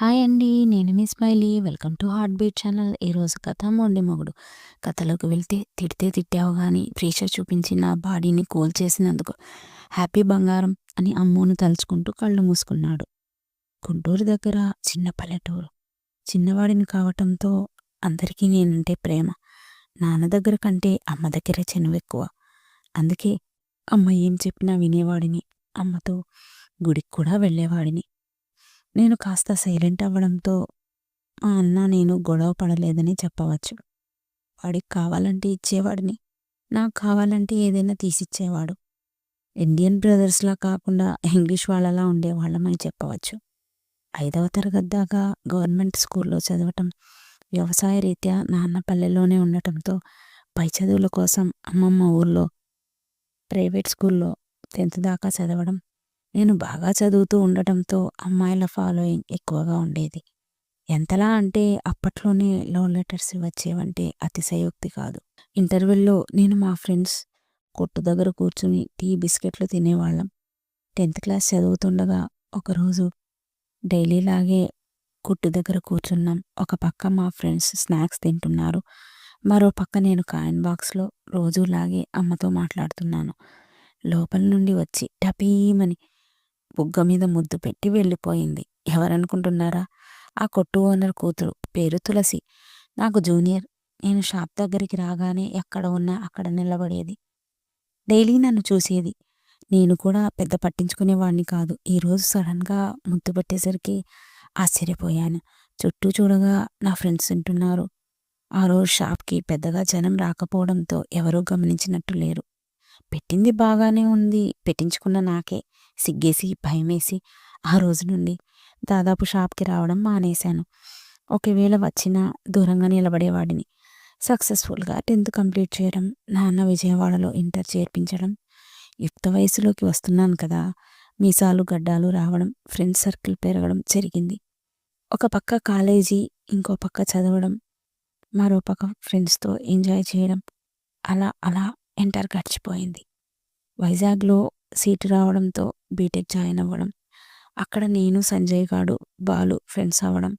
Hi అండి. నేను మీ Smiley. Welcome to heart beat channel. ఈరోజు కథ మొండి మొగుడు. కథలోకి వెళ్తే తిడితే తిట్టావు కానీ ప్రెషర్ చూపించి నా బాడీని కూల్చేసినందుకు హ్యాపీ బంగారం అని అమ్మోను తలుచుకుంటూ కళ్ళు మూసుకున్నాడు. గుంటూరు దగ్గర చిన్న పల్లెటూరు. చిన్నవాడిని కావటంతో అందరికీ నేనంటే ప్రేమ. నాన్న దగ్గర కంటే అమ్మ దగ్గరే ఎక్కువ అందుకే అమ్మ ఏం చెప్పినా వినేవాడిని. అమ్మతో గుడికి కూడా వెళ్ళేవాడిని. నేను కాస్త సైలెంట్ అవ్వడంతో మా అన్న నేను గొడవ పడలేదని చెప్పవచ్చు. వాడికి కావాలంటే ఇచ్చేవాడిని. నాకు కావాలంటే ఏదైనా తీసిచ్చేవాడు. ఇండియన్ బ్రదర్స్‌లా కాకుండా ఇంగ్లీష్ వాళ్ళలా ఉండేవాళ్ళమని చెప్పవచ్చు. ఐదవ తరగతి దాకా గవర్నమెంట్ స్కూల్‌లో చదవటం, వ్యవసాయ రీత్యా నాన్న పల్లెలోనే ఉండటంతో పై చదువుల కోసం అమ్మమ్మ ఊర్లో ప్రైవేట్ స్కూల్‌లో టెన్త్ దాకా చదవడం, నేను బాగా చదువుతూ ఉండటంతో అమ్మాయిల ఫాలోయింగ్ ఎక్కువగా ఉండేది. ఎంతలా అంటే అప్పట్లోనే లవ్ లెటర్స్ వచ్చేవంటే అతిశయోక్తి కాదు. ఇంటర్వెల్‌లో నేను మా ఫ్రెండ్స్ కొట్టు దగ్గర కూర్చుని టీ, బిస్కెట్లు తినేవాళ్ళం. టెన్త్ క్లాస్ చదువుతుండగా ఒకరోజు డైలీలాగే కొట్టు దగ్గర కూర్చున్నాం. ఒక పక్క మా ఫ్రెండ్స్ స్నాక్స్ తింటున్నారు. మరో పక్క నేను కాయిన్ బాక్స్‌లో రోజూలాగే అమ్మతో మాట్లాడుతున్నాను. లోపల నుండి వచ్చి టపీమని బుగ్గ మీద ముద్దు పెట్టి వెళ్ళిపోయింది. ఎవరనుకుంటున్నారా? ఆ కొట్టు ఓనర్ కూతురు. పేరు తులసి. నాకు జూనియర్. నేను షాప్ దగ్గరికి రాగానే ఎక్కడ ఉన్నా అక్కడ నిలబడేది. డైలీ నన్ను చూసేది. నేను కూడా పెద్ద పట్టించుకునేవాడిని కాదు. ఈరోజు సడన్‌గా ముద్దు పెట్టేసరికి ఆశ్చర్యపోయాను. చుట్టూ చూడగా నా ఫ్రెండ్స్ ఉంటున్నారు ఆ రోజు షాప్‌కి పెద్దగా జనం రాకపోవడంతో ఎవరూ గమనించినట్టు లేరు. పెట్టింది బాగానే ఉంది. పెట్టించుకున్న నాకే సిగ్గేసి, భయమేసి ఆ రోజు నుండి దాదాపు షాప్‌కి రావడం మానేశాను. ఒకవేళ వచ్చినా దూరంగా నిలబడేవాడిని. సక్సెస్‌ఫుల్‌గా టెన్త్ కంప్లీట్ చేయడం, నాన్న విజయవాడలో ఇంటర్ చేర్పించడం, యుక్త వయసులోకి వస్తున్నాను కదా! మీసాలు, గడ్డాలు రావడం, ఫ్రెండ్స్ సర్కిల్ పెరగడం జరిగింది. ఒక పక్క కాలేజీ, ఇంకో పక్క చదవడం, మరో పక్క ఫ్రెండ్స్‌తో ఎంజాయ్ చేయడం. అలా అలా ఇంటర్ గడిచిపోయింది. వైజాగ్‌లో సీటు రావడంతో బీటెక్ జాయిన్ అవ్వడం. అక్కడ నేను, సంజయ్ గాడు, బాలు ఫ్రెండ్స్ అవ్వడం.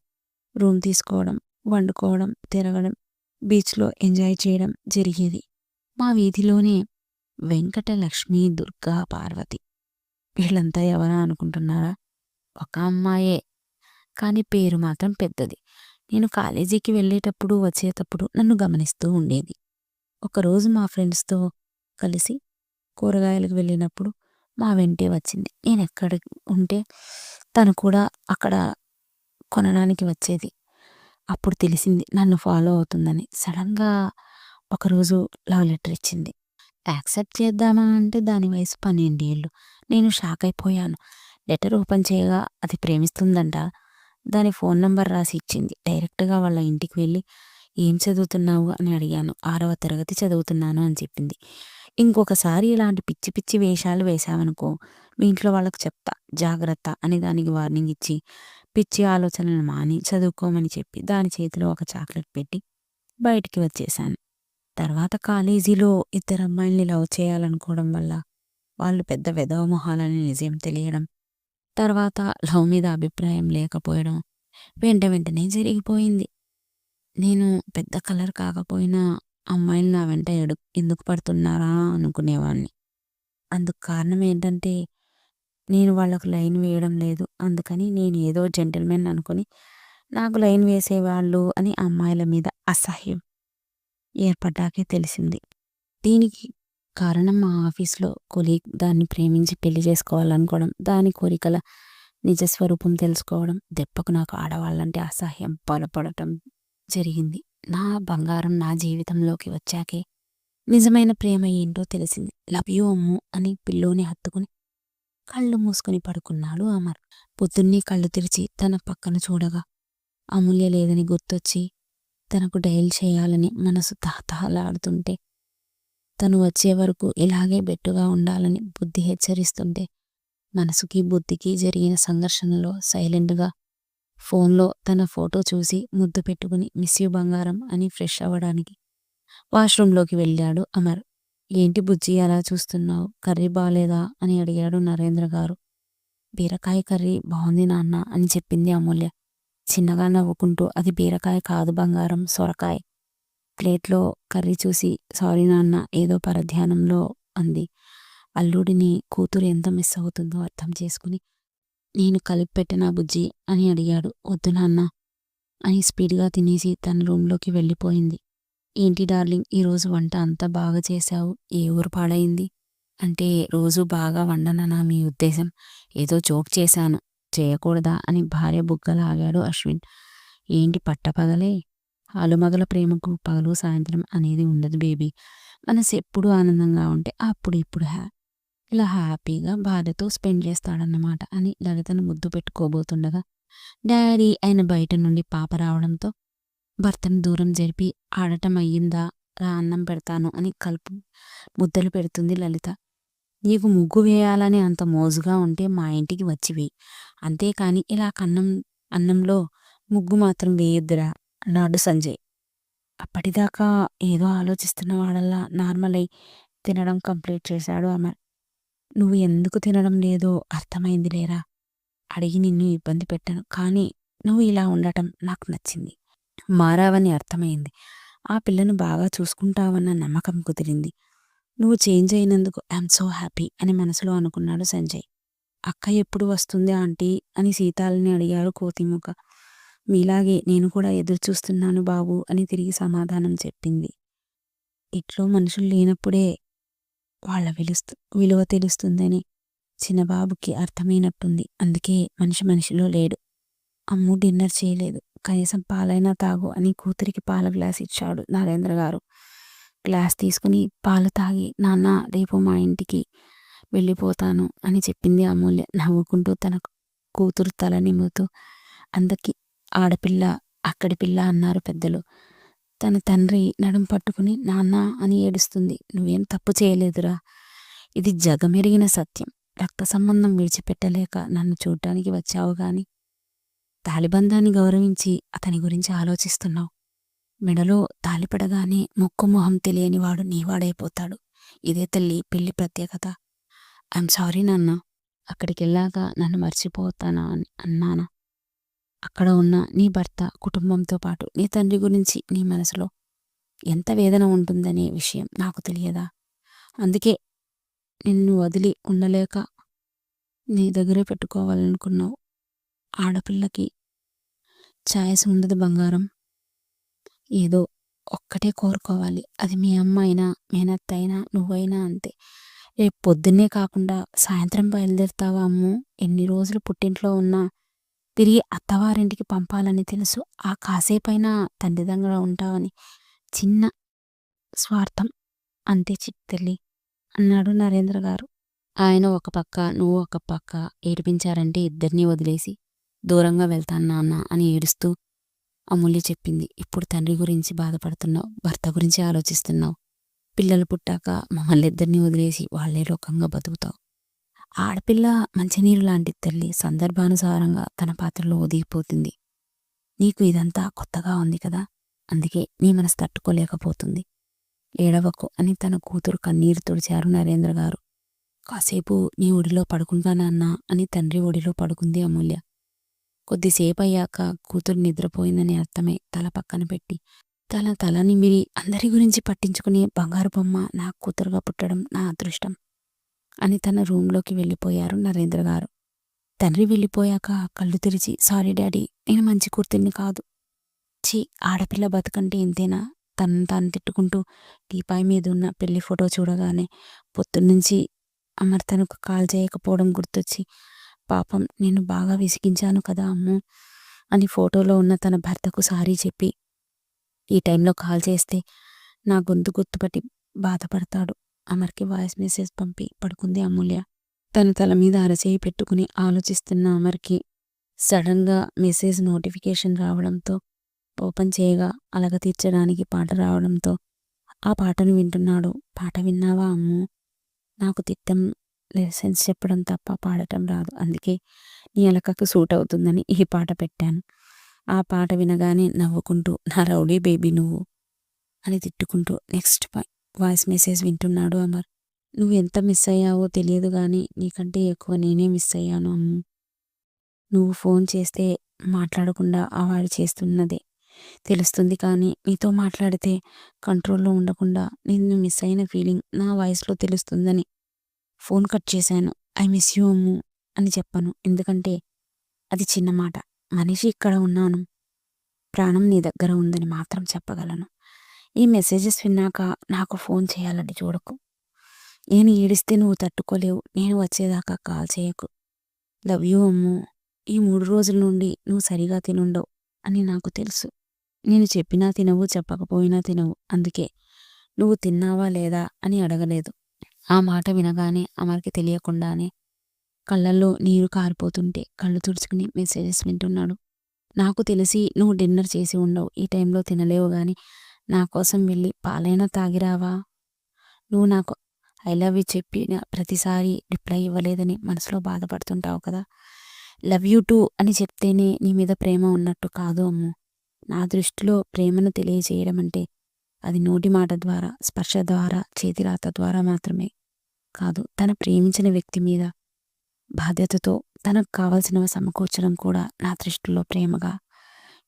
రూమ్ తీసుకోవడం, వండుకోవడం, తిరగడం, బీచ్‌లో ఎంజాయ్ చేయడం జరిగేది. మా వీధిలోనే వెంకట, లక్ష్మి, దుర్గా, పార్వతి. వీళ్ళంతా ఎవరా అనుకుంటున్నారా? ఒక అమ్మాయే. కానీ పేరు మాత్రం పెద్దది. నేను కాలేజీకి వెళ్ళేటప్పుడు, వచ్చేటప్పుడు నన్ను గమనిస్తూ ఉండేది. ఒకరోజు మా ఫ్రెండ్స్‌తో కలిసి కూరగాయలకు వెళ్ళినప్పుడు మా వెంటే వచ్చింది. నేను ఎక్కడ ఉంటే తను కూడా అక్కడ కొనడానికి వచ్చేది. అప్పుడు తెలిసింది నన్ను ఫాలో అవుతుందని. సడన్‌గా ఒకరోజు లవ్ లెటర్ ఇచ్చింది. యాక్సెప్ట్ చేద్దామా అంటే దాని వయసు పన్నెండు ఏళ్ళు నేను షాక్ అయిపోయాను. లెటర్ ఓపెన్ చేయగా అది ప్రేమిస్తుందంట. దాని ఫోన్ నంబర్ రాసి ఇచ్చింది. డైరెక్ట్‌గా వాళ్ళ ఇంటికి వెళ్ళి ఏం చదువుతున్నావు అని అడిగాను. ఆరవ తరగతి చదువుతున్నాను అని చెప్పింది. ఇంకొకసారి ఇలాంటి పిచ్చి పిచ్చి వేషాలు వేశావనుకో మీ ఇంట్లో వాళ్ళకి చెప్తా జాగ్రత్త అని దానికి వార్నింగ్ ఇచ్చి పిచ్చి ఆలోచనలు మాని చదువుకోమని చెప్పి దాని చేతిలో ఒక చాక్లెట్ పెట్టి బయటికి వచ్చేసాను తర్వాత కాలేజీలో ఇద్దరు అమ్మాయిల్ని లవ్ చేయాలనుకోవడం వల్ల వాళ్ళు పెద్ద వెధవ మొహాలని నిజం తెలియడం. తర్వాత లవ్ మీద అభిప్రాయం లేకపోవడం వెంట వెంటనే జరిగిపోయింది. నేను పెద్ద కలర్ కాకపోయినా అమ్మాయిలు నా వెంట ఎడు ఎందుకు పడుతున్నారా అనుకునేవాడిని. అందుకు కారణం ఏంటంటే నేను వాళ్ళకు లైన్ వేయడం లేదు. అందుకని నేను ఏదో జెంటిల్‌మెన్ అనుకుని నాకు లైన్ వేసేవాళ్ళు అని అమ్మాయిల మీద అసహ్యం ఏర్పడ్డాకే తెలిసింది. దీనికి కారణం మా ఆఫీస్‌లో కొలీగ్ దాన్ని ప్రేమించి పెళ్ళి చేసుకోవాలనుకోవడం, దాని కోరికల నిజ స్వరూపం తెలుసుకోవడం, దెబ్బకు నాకు ఆడవాళ్ళంటే అసహ్యం బలపడటం జరిగింది. నా బంగారం నా జీవితంలోకి వచ్చాకే నిజమైన ప్రేమ ఏంటో తెలిసింది. లవ్ యూ అమ్ము అని పిల్లోని హత్తుకుని కళ్ళు మూసుకొని పడుకున్నాడు అమర్. పొద్దున్నే కళ్ళు తెరిచి తన పక్కన చూడగా అమూల్య లేదని గుర్తొచ్చి తనకు డయల్ చేయాలని మనసు తహతహలాడుతుంటే తను వచ్చే వరకు ఇలాగే బెట్టుగా ఉండాలని బుద్ధి హెచ్చరిస్తుంటే మనసుకి, బుద్ధికి జరిగిన సంఘర్షణలో సైలెంట్‌గా ఫోన్‌లో తన ఫోటో చూసి ముద్దు పెట్టుకుని మిస్ యూ బంగారం అని ఫ్రెష్ అవ్వడానికి వాష్‌రూమ్‌లోకి వెళ్ళాడు అమర్. ఏంటి బుజ్జి అలా చూస్తున్నావు? కర్రీ బాగాలేదా అని అడిగాడు నరేంద్ర గారు. బీరకాయ కర్రీ బాగుంది నాన్న అని చెప్పింది అమూల్య. చిన్నగా నవ్వుకుంటూ అది బీరకాయ కాదు బంగారం సొరకాయ ప్లేట్లో కర్రీ చూసి సారీ నాన్న ఏదో పరధ్యానంలో అంది అల్లుడిని కూతురు ఎంత మిస్ అవుతుందో అర్థం చేసుకుని నేను కలిపి పెట్టినా బుజ్జి అని అడిగాడు. వద్దు నాన్న అని స్పీడ్గా తినేసి తన రూంలోకి వెళ్ళిపోయింది. ఏంటి డార్లింగ్ ఈరోజు వంట అంతా బాగా చేశావు? ఏ ఊరు పాడైంది? అంటే రోజు బాగా వండననా మీ ఉద్దేశం? ఏదో జోక్ చేశాను. చేయకూడదా? అని భార్య బుగ్గలాగాడు అశ్విన్. ఏంటి పట్టపగలే? ఆలుమగల ప్రేమకు పగలు సాయంత్రం అనేది ఉండదు బేబీ. మనసు ఎప్పుడు ఆనందంగా ఉంటే అప్పుడు ఇప్పుడు హ్యా ఇలా హ్యాపీగా భార్యతో స్పెండ్ చేస్తాడన్నమాట అని లలితను ముద్దు పెట్టుకోబోతుండగా. డాడీ ఆయన బయట నుండి పాప రావడంతో భర్తను దూరం జరిపి ఆడటం అయ్యిందా? రా అన్నం పెడతాను అని కలుపు ముద్దలు పెడుతుంది లలిత. నీకు ముగ్గు వేయాలని అంత మోజుగా ఉంటే మా ఇంటికి వచ్చివి. అంతేకాని ఇలా కన్నం అన్నంలో ముగ్గు మాత్రం వేయొద్దురా అన్నాడు సంజయ్. అప్పటిదాకా ఏదో ఆలోచిస్తున్న వాడల్లా నార్మల్ అయి తినడం కంప్లీట్ చేశాడు అమర్. నువ్వు ఎందుకు తినడం లేదో అర్థమైంది లేరా? అడిగి నిన్ను ఇబ్బంది పెట్టాను. కానీ నువ్వు ఇలా ఉండటం నాకు నచ్చింది. మారావని అర్థమైంది. ఆ పిల్లను బాగా చూసుకుంటావన్న నమ్మకం కుదిరింది. నువ్వు చేంజ్ అయినందుకు ఐఎమ్ సో హ్యాపీ అని మనసులో అనుకున్నాడు సంజయ్. అక్క ఎప్పుడు వస్తుంది ఆంటీ? అని సీతాలని అడిగారు కోతిముఖ మీలాగే నేను కూడా ఎదురు చూస్తున్నాను బాబు అని తిరిగి సమాధానం చెప్పింది. ఇట్లో మనుషులు లేనప్పుడే వాళ్ళ విలుస్తు విలువ తెలుస్తుందని చిన్నబాబుకి అర్థమైనట్టుంది. అందుకే మనిషి మనిషిలో లేడు. అమ్ము డిన్నర్ చేయలేదు. కనీసం పాలైనా తాగు అని కూతురికి పాల గ్లాస్ ఇచ్చాడు నరేంద్ర గారు. గ్లాస్ తీసుకుని పాలు తాగి నాన్న రేపు మా ఇంటికి వెళ్ళిపోతాను అని చెప్పింది అమూల్య. నవ్వుకుంటూ తన కూతురు తల నిమ్ముతూ అందకి ఆడపిల్ల అక్కడి పిల్ల అన్నారు పెద్దలు. తన తండ్రి నడుం పట్టుకుని నాన్న అని ఏడుస్తుంది. నువ్వేం తప్పు చేయలేదురా. ఇది జగమెరిగిన సత్యం. రక్త సంబంధం విడిచిపెట్టలేక నన్ను చూడ్డానికి వచ్చావు గాని తాలిబంధాన్ని గౌరవించి అతని గురించి ఆలోచిస్తున్నావు. మెడలో తాలిపడగానే ముక్కు మొహం తెలియనివాడు నీవాడైపోతాడు. ఇదే తల్లి పెళ్ళి ప్రత్యేకత. ఐఎమ్ సారీ నాన్న. అక్కడికెళ్ళాక నన్ను మర్చిపోతానా అని అన్నానా. అక్కడ ఉన్న నీ భర్త కుటుంబంతో పాటు నీ తండ్రి గురించి నీ మనసులో ఎంత వేదన ఉంటుందనే విషయం నాకు తెలియదా? అందుకే నిన్ను వదిలి ఉండలేక నీ దగ్గరే పెట్టుకోవాలనుకున్నావు. ఆడపిల్లకి ఛాయస్ ఉండదు బంగారం. ఏదో ఒక్కటే కోరుకోవాలి. అది మీ అమ్మ అయినా మేనత్త అయినా నువ్వైనా అంతే. రేపు పొద్దున్నే కాకుండా సాయంత్రం బయలుదేరుతావా అమ్ము? ఎన్ని రోజులు పుట్టింట్లో ఉన్నా తిరిగి అత్తవారింటికి పంపాలని తెలుసు. ఆ కాసేపైనా తండ్రి దగ్గర ఉంటావని చిన్న స్వార్థం అంతే చిత్తెల్లి అన్నాడు నరేంద్ర గారు. ఆయన ఒక పక్క నువ్వు ఒక పక్క ఏడిపించారంటే ఇద్దరినీ వదిలేసి దూరంగా వెళ్తాను నాన్న అని ఏడుస్తూ అమూల్య చెప్పింది. ఇప్పుడు తండ్రి గురించి బాధపడుతున్నావు భర్త గురించి ఆలోచిస్తున్నావు. పిల్లలు పుట్టాక మమ్మల్ని ఇద్దరిని వదిలేసి వాళ్ళే లోకంగా బతుకుతావు. ఆడపిల్ల మంచినీరు లాంటి తల్లి సందర్భానుసారంగా తన పాత్రలో ఒదిగిపోతుంది. నీకు ఇదంతా కొత్తగా ఉంది కదా? అందుకే నీ మనసు తట్టుకోలేకపోతుంది. ఏడవకు అని తన కూతురు కన్నీరు తుడిచారు నరేంద్ర గారు. కాసేపు నీ ఒడిలో పడుకుంటానన్నా అని తండ్రి ఒడిలో పడుకుంది అమూల్య. కొద్దిసేపు అయ్యాక కూతురు నిద్రపోయిందని అర్థమై తల పక్కన పెట్టి. తన తల నిమిరి అందరి గురించి పట్టించుకునే బంగారు బొమ్మ నా కూతురుగా పుట్టడం నా అదృష్టం. అని తన రూంలోకి వెళ్ళిపోయారు నరేంద్ర గారు. తండ్రి వెళ్ళిపోయాక కళ్ళు తెరిచి సారీ డాడీ నేను మంచి కూతుర్ని కాదు. ఛీ ఆడపిల్ల బతుకంటే ఇంతేనా? తను తాను తిట్టుకుంటూ టీపాయ్ మీద ఉన్న పెళ్ళి ఫోటో చూడగానే పొద్దున్నుంచి అమర్ తనకు కాల్ చేయకపోవడం గుర్తొచ్చి పాపం నేను బాగా విసిగించాను కదా అమ్ము అని ఫోటోలో ఉన్న తన భర్తకు సారీ చెప్పి ఈ టైంలో కాల్ చేస్తే నా గొంతు గుర్తుపట్టి బాధపడతాడు. అమర్కి వాయిస్ మెసేజ్ పంపి పడుకుంది అమూల్య. తన తల మీద అరచేయి పెట్టుకుని ఆలోచిస్తున్న అమర్కి సడన్గా మెసేజ్ నోటిఫికేషన్ రావడంతో ఓపెన్ చేయగా అలగ తీర్చడానికి పాట రావడంతో ఆ పాటను వింటున్నాడు. పాట విన్నావా అమ్ము? నాకు తిట్టం లెసన్స్ చెప్పడం తప్ప పాడటం రాదు. అందుకే నీ అలకకు సూట్ అవుతుందని ఈ పాట పెట్టాను. ఆ పాట వినగానే నవ్వుకుంటూ నా రౌడీ బేబీ నువ్వు అని తిట్టుకుంటూ నెక్స్ట్ వాయిస్ మెసేజ్ వింటున్నాడు అమర్. నువ్వు ఎంత మిస్ అయ్యావో తెలియదు కానీ నీకంటే ఎక్కువ నేనే మిస్ అయ్యాను అమ్ము. నువ్వు ఫోన్ చేస్తే మాట్లాడకుండా అవాయిడ్ చేస్తున్నదే తెలుస్తుంది కానీ నీతో మాట్లాడితే కంట్రోల్లో ఉండకుండా నిన్ను మిస్ అయిన ఫీలింగ్ నా వాయిస్లో తెలుస్తుందని ఫోన్ కట్ చేశాను. ఐ మిస్ యూ అమ్ము అని చెప్పను. ఎందుకంటే అది చిన్న మాట మనిషి ఇక్కడ ఉన్నాను. ప్రాణం నీ దగ్గర ఉందని మాత్రం చెప్పగలను. ఈ మెసేజెస్ విన్నాక నాకు ఫోన్ చేయాలని చూడకు. నేను ఏడిస్తే నువ్వు తట్టుకోలేవు. నేను వచ్చేదాకా కాల్ చేయకు. Love you Ammu. ఈ మూడు రోజుల నుండి నువ్వు సరిగా తినుండవు అని నాకు తెలుసు. నేను చెప్పినా తినవు చెప్పకపోయినా తినవు. అందుకే నువ్వు తిన్నావా లేదా అని అడగలేదు. ఆ మాట వినగానే అమర్కి తెలియకుండానే కళ్ళల్లో నీరు కారిపోతుంటే కళ్ళు తుడుచుకుని మెసేజెస్ వింటున్నాడు. నాకు తెలిసి నువ్వు డిన్నర్ చేసి ఉండవు. ఈ టైంలో తినలేవు గాని నా కోసం వెళ్ళి పాలైనా తాగిరావా? నువ్వు నాకు ఐ లవ్ యూ చెప్పిన ప్రతిసారి రిప్లై ఇవ్వలేదని మనసులో బాధపడుతుంటావు కదా. లవ్ యూ టూ అని చెప్తేనే నీ మీద ప్రేమ ఉన్నట్టు కాదు అమ్ము. నా దృష్టిలో ప్రేమను తెలియజేయడం అంటే అది నోటి మాట ద్వారా స్పర్శ ద్వారా చేతిరాత ద్వారా మాత్రమే కాదు. తన ప్రేమించిన వ్యక్తి మీద బాధ్యతతో తనకు కావలసినవి సమకూర్చడం కూడా నా దృష్టిలో ప్రేమగా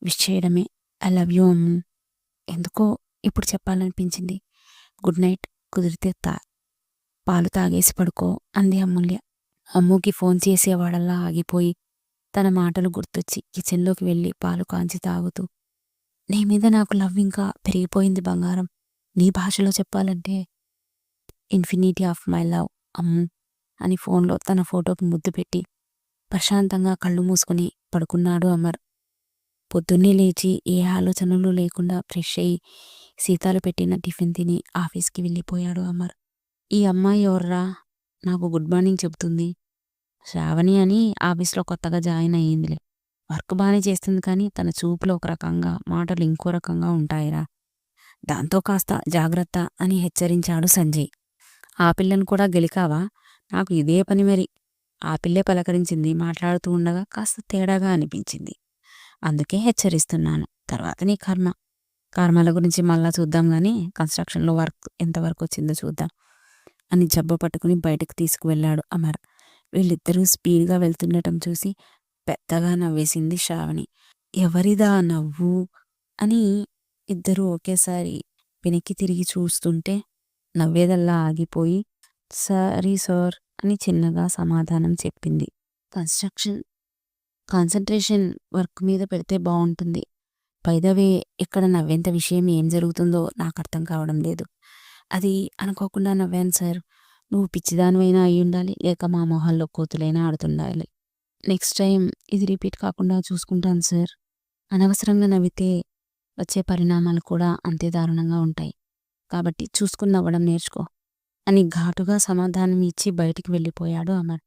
విష్ చేయడమే. I love you Ammu. ఎందుకో ఇప్పుడు చెప్పాలనిపించింది. గుడ్ నైట్ కుదిరితే తా పాలు తాగేసి పడుకో అంది అమూల్య. అమ్ముకి ఫోన్ చేసేవాడల్లా ఆగిపోయి తన మాటలు గుర్తొచ్చి కిచెన్లోకి వెళ్ళి పాలు కాంచి తాగుతూ నీ మీద నాకు లవ్ ఇంకా పెరిగిపోయింది బంగారం. నీ భాషలో చెప్పాలంటే infinity of my love Ammu అని ఫోన్లో తన ఫోటోకి ముద్దు పెట్టి ప్రశాంతంగా కళ్ళు మూసుకుని పడుకున్నాడు అమర్. పొద్దున్నే లేచి ఏ ఆలోచనలు లేకుండా ఫ్రెష్ అయ్యి సీతాలు పెట్టిన టిఫిన్ తిని ఆఫీస్కి వెళ్ళిపోయాడు అమర్. ఈ అమ్మాయి ఎవర్రా? నాకు గుడ్ మార్నింగ్ చెబుతుంది. శ్రావణి అని ఆఫీస్లో కొత్తగా జాయిన్ అయ్యిందిలే. వర్క్ బాగానే చేస్తుంది కానీ తన చూపులు ఒక రకంగా మాటలు ఇంకో రకంగా ఉంటాయిరా. దాంతో కాస్త జాగ్రత్త అని హెచ్చరించాడు సంజయ్. ఆ పిల్లను కూడా గెలికావా? నాకు ఇదే పని మరి. ఆ పిల్లే పలకరించింది మాట్లాడుతూ ఉండగా కాస్త తేడాగా అనిపించింది. అందుకే హెచ్చరిస్తున్నాను. తర్వాత నీ కర్మ. కర్మల గురించి మళ్ళా చూద్దాం కానీ కన్స్ట్రక్షన్లో వర్క్ ఎంతవరకు వచ్చిందో చూద్దాం. అని జబ్బ పట్టుకుని బయటకు తీసుకువెళ్ళాడు అమర్. వీళ్ళిద్దరూ స్పీడ్గా వెళ్తుండటం చూసి పెద్దగా నవ్వేసింది శ్రావణి. ఎవరిదా నవ్వు? అని ఇద్దరూ ఒకేసారి వెనక్కి తిరిగి చూస్తుంటే నవ్వేదల్లా ఆగిపోయి సారీ సార్ అని చిన్నగా సమాధానం చెప్పింది. కన్స్ట్రక్షన్ కాన్సన్ట్రేషన్ వర్క్ మీద పెడితే బాగుంటుంది పైదవే ఇక్కడ నవ్వేంత విషయం ఏం జరుగుతుందో నాకు అర్థం కావడం లేదు. అది అనుకోకుండా నవ్వాను సార్. నువ్వు పిచ్చిదానివైనా అయి ఉండాలి లేక మా మొహాల్లో కోతులైనా ఆడుతుండాలి. నెక్స్ట్ టైం ఇది రిపీట్ కాకుండా చూసుకుంటాను సార్. అనవసరంగా నవ్వితే వచ్చే పరిణామాలు కూడా అంతే దారుణంగా ఉంటాయి. కాబట్టి చూసుకుని నవ్వడం నేర్చుకో. అని ఘాటుగా సమాధానం ఇచ్చి బయటికి వెళ్ళిపోయాడు అమర్.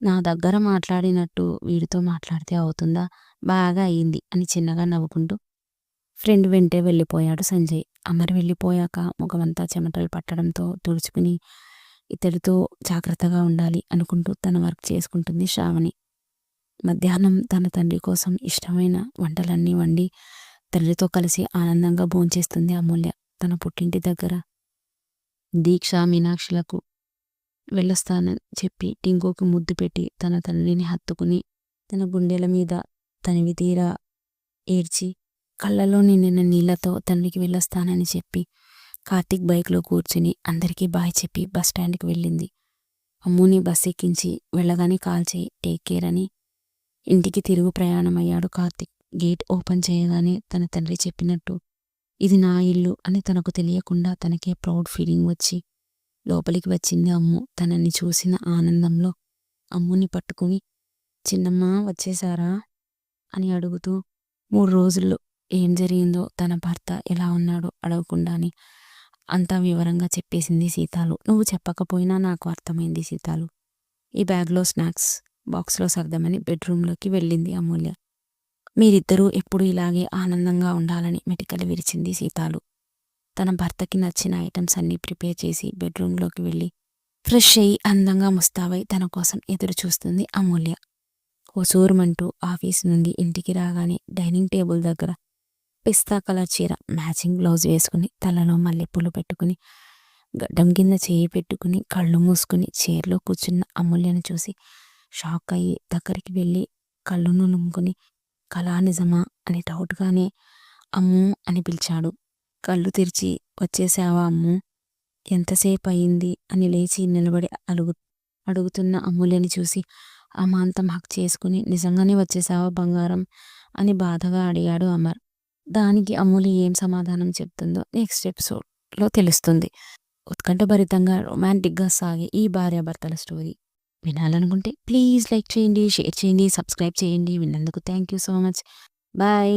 నా దగ్గర మాట్లాడినట్టు వీడితో మాట్లాడితే అవుతుందా? బాగా అయింది అని చిన్నగా నవ్వుకుంటూ. ఫ్రెండ్ వెంటే వెళ్ళిపోయాడు సంజయ్. అమర్ వెళ్ళిపోయాక ముఖమంతా చెమటలు పట్టడంతో తుడుచుకుని ఇతడితో జాగ్రత్తగా ఉండాలి అనుకుంటూ తన వర్క్ చేసుకుంటుంది శ్రావణి. మధ్యాహ్నం తన తండ్రి కోసం ఇష్టమైన వంటలన్నీ వండి తండ్రితో కలిసి ఆనందంగా భోంచేస్తుంది అమూల్య తన పుట్టింటి దగ్గర. దీక్ష మీనాక్షులకు వెళ్ళొస్తానని చెప్పి టింకోకి ముద్దు పెట్టి తన తండ్రిని హత్తుకుని తన గుండెల మీద తనివి తీరా ఏడ్చి కళ్ళలో నిన్న నీళ్ళతో తండ్రికి వెళ్ళొస్తానని చెప్పి కార్తీక్ బైక్లో కూర్చుని అందరికీ బాయ్ చెప్పి బస్ స్టాండ్కి వెళ్ళింది. అమ్ముని బస్ ఎక్కించి వెళ్ళగానే కాల్ చేయి టేక్ కేర్ అని ఇంటికి తిరుగు ప్రయాణం అయ్యాడు కార్తీక్. గేట్ ఓపెన్ చేయగానే తన తండ్రి చెప్పినట్టు ఇది నా ఇల్లు అని తనకు తెలియకుండా తనకే ప్రౌడ్ ఫీలింగ్ వచ్చి లోపలికి వచ్చింది అమ్ము. తనని చూసిన ఆనందంలో అమ్ముని పట్టుకుని చిన్నమ్మ వచ్చేశారా? అని అడుగుతూ మూడు రోజుల్లో ఏం జరిగిందో తన భర్త ఎలా ఉన్నాడో అడగకుండానే అంతా వివరంగా చెప్పేసింది సీతాలు. నువ్వు చెప్పకపోయినా నాకు అర్థమైంది సీతాలు. ఈ బ్యాగ్లో స్నాక్స్ బాక్స్లో సర్దమని బెడ్రూమ్లోకి వెళ్ళింది అమూల్య. మీరిద్దరూ ఎప్పుడు ఇలాగే ఆనందంగా ఉండాలని మెటికలు విరిచింది సీతాలు. తన భర్తకి నచ్చిన ఐటమ్స్ అన్నీ ప్రిపేర్ చేసి బెడ్రూమ్లోకి వెళ్ళి ఫ్రెష్ అయ్యి అందంగా ముస్తావై తన కోసం ఎదురు చూస్తుంది అమూల్య ఓ ఆఫీస్ నుండి ఇంటికి రాగానే డైనింగ్ టేబుల్ దగ్గర పిస్తా కలర్ చీర మ్యాచింగ్ బ్లౌజ్ వేసుకుని తలలో మల్లెపూలు పెట్టుకుని గడ్డం కింద చేయి పెట్టుకుని కళ్ళు మూసుకుని చీరలో కూర్చున్న అమూల్యను చూసి షాక్ అయ్యి దగ్గరికి వెళ్ళి కళ్ళు నులుముకుని కళా నిజమా అని డౌట్‌గానే అమ్ము అని పిలిచాడు. కళ్ళు తెరిచి వచ్చేశావా ఎంతసేపు అయింది అని లేచి నిలబడి అడుగు అడుగుతున్న అమ్ములని చూసి అమాంతం హక్ చేసుకుని నిజంగానే వచ్చేసావా బంగారం? అని బాధగా అడిగాడు అమర్. దానికి అమూలి ఏం సమాధానం చెప్తుందో నెక్స్ట్ ఎపిసోడ్‌లో తెలుస్తుంది. ఉత్కంఠభరితంగా, రొమాంటిక్‌గా సాగే ఈ భార్యాభర్తల స్టోరీ వినాలనుకుంటే ప్లీజ్ లైక్ చేయండి, షేర్ చేయండి, సబ్స్క్రైబ్ చేయండి. విన్నందుకు thank you so much. Bye.